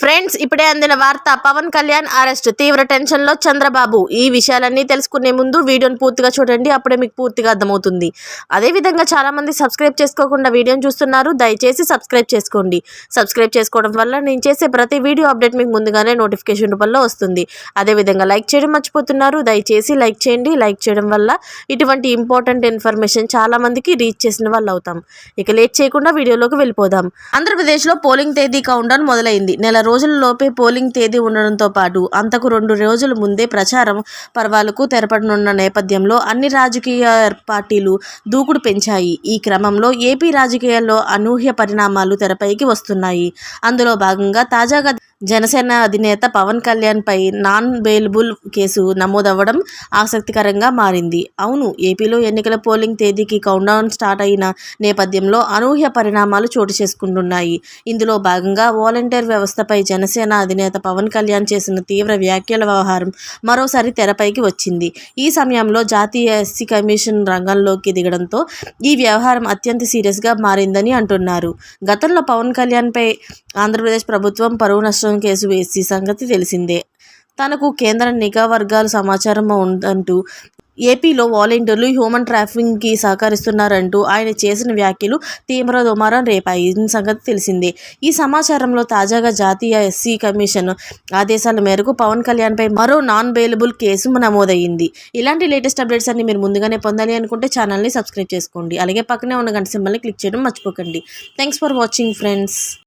Friends ఇప్పుడే అందిన వార్త పవన్ కళ్యాణ్ అరెస్ట్. తీవ్ర టెన్షన్లో చంద్రబాబు. ఈ విషయాలన్నీ తెలుసుకునే ముందు వీడియోని పూర్తిగా చూడండి అప్పుడే మీకు పూర్తిగా అర్థమవుతుంది. అదే విధంగా చాలా మంది సబ్స్క్రైబ్ చేసుకోకుండా వీడియోని చూస్తున్నారు దయచేసి సబ్స్క్రైబ్ చేసుకోండి. సబ్స్క్రైబ్ చేసుకోవడం వల్ల నేను చేసే ప్రతి వీడియో అప్డేట్ మీకు ముందుగానే నోటిఫికేషన్ రూపంలో వస్తుంది. అదే విధంగా లైక్ చేయడం మర్చిపోతున్నారు దయచేసి లైక్ చేయండి. లైక్ చేయడం వల్ల ఇటువంటి ఇంపార్టెంట్ ఇన్ఫర్మేషన్ చాలా మందికి రీచ్ చేసిన వాళ్ళు అవుతాం. ఇక లేట్ చేయకుండా వీడియోలోకి వెళ్ళిపోదాం. ఆంధ్రప్రదేశ్లో పోలింగ్ తేదీ కౌంటర్ మొదలైంది. నెల రోజులలోపే పోలింగ్ తేదీ ఉండడంతో పాటు అంతకు రెండు రోజుల ముందే ప్రచారం పర్వాలకు తెరపడనున్న నేపథ్యంలో అన్ని రాజకీయ పార్టీలు దూకుడు పెంచాయి. ఈ క్రమంలో ఏపీ రాజకీయాల్లో అనూహ్య పరిణామాలు తెరపైకి వస్తున్నాయి. అందులో భాగంగా తాజాగా జనసేన అధినేత పవన్ కళ్యాణ్ పై నాన్ బెయిలబుల్ కేసు నమోదవ్వడం ఆసక్తికరంగా మారింది. అవును ఏపీలో ఎన్నికల పోలింగ్ తేదీకి కౌంటౌన్ స్టార్ట్ అయిన నేపథ్యంలో అనూహ్య పరిణామాలు చోటు చేసుకుంటున్నాయి. ఇందులో భాగంగా వాలంటీర్ వ్యవస్థపై జనసేన అధినేత పవన్ కళ్యాణ్ చేసిన తీవ్ర వ్యాఖ్యల వ్యవహారం మరోసారి తెరపైకి వచ్చింది. ఈ సమయంలో జాతీయ ఎస్సీ కమిషన్ రంగంలోకి దిగడంతో ఈ వ్యవహారం అత్యంత సీరియస్గా మారిందని అంటున్నారు. గతంలో పవన్ కళ్యాణ్పై ఆంధ్రప్రదేశ్ ప్రభుత్వం పరువు నష్టం కేసు వేసి సంగతి తెలిసిందే. తనకు కేంద్ర నిఘా వర్గాల సమాచారం ఉందంటూ ఏపీలో వాలంటీర్లు హ్యూమన్ ట్రాఫికింగ్కి సహకరిస్తున్నారంటూ ఆయన చేసిన వ్యాఖ్యలు తీవ్ర దుమారం రేపాయి. సంగతి తెలిసిందే. ఈ సమాచారంలో తాజాగా జాతీయ ఎస్సీ కమిషన్ ఆదేశాల మేరకు పవన్ కళ్యాణ్పై మరో నాన్ బెయిలబుల్ కేసు నమోదయ్యింది. ఇలాంటి లేటెస్ట్ అప్డేట్స్ అన్ని మీరు ముందుగానే పొందాలి అనుకుంటే ఛానల్ని సబ్స్క్రైబ్ చేసుకోండి. అలాగే పక్కనే ఉన్న గంట సింబల్ని క్లిక్ చేయడం మర్చిపోకండి. Thanks for watching friends.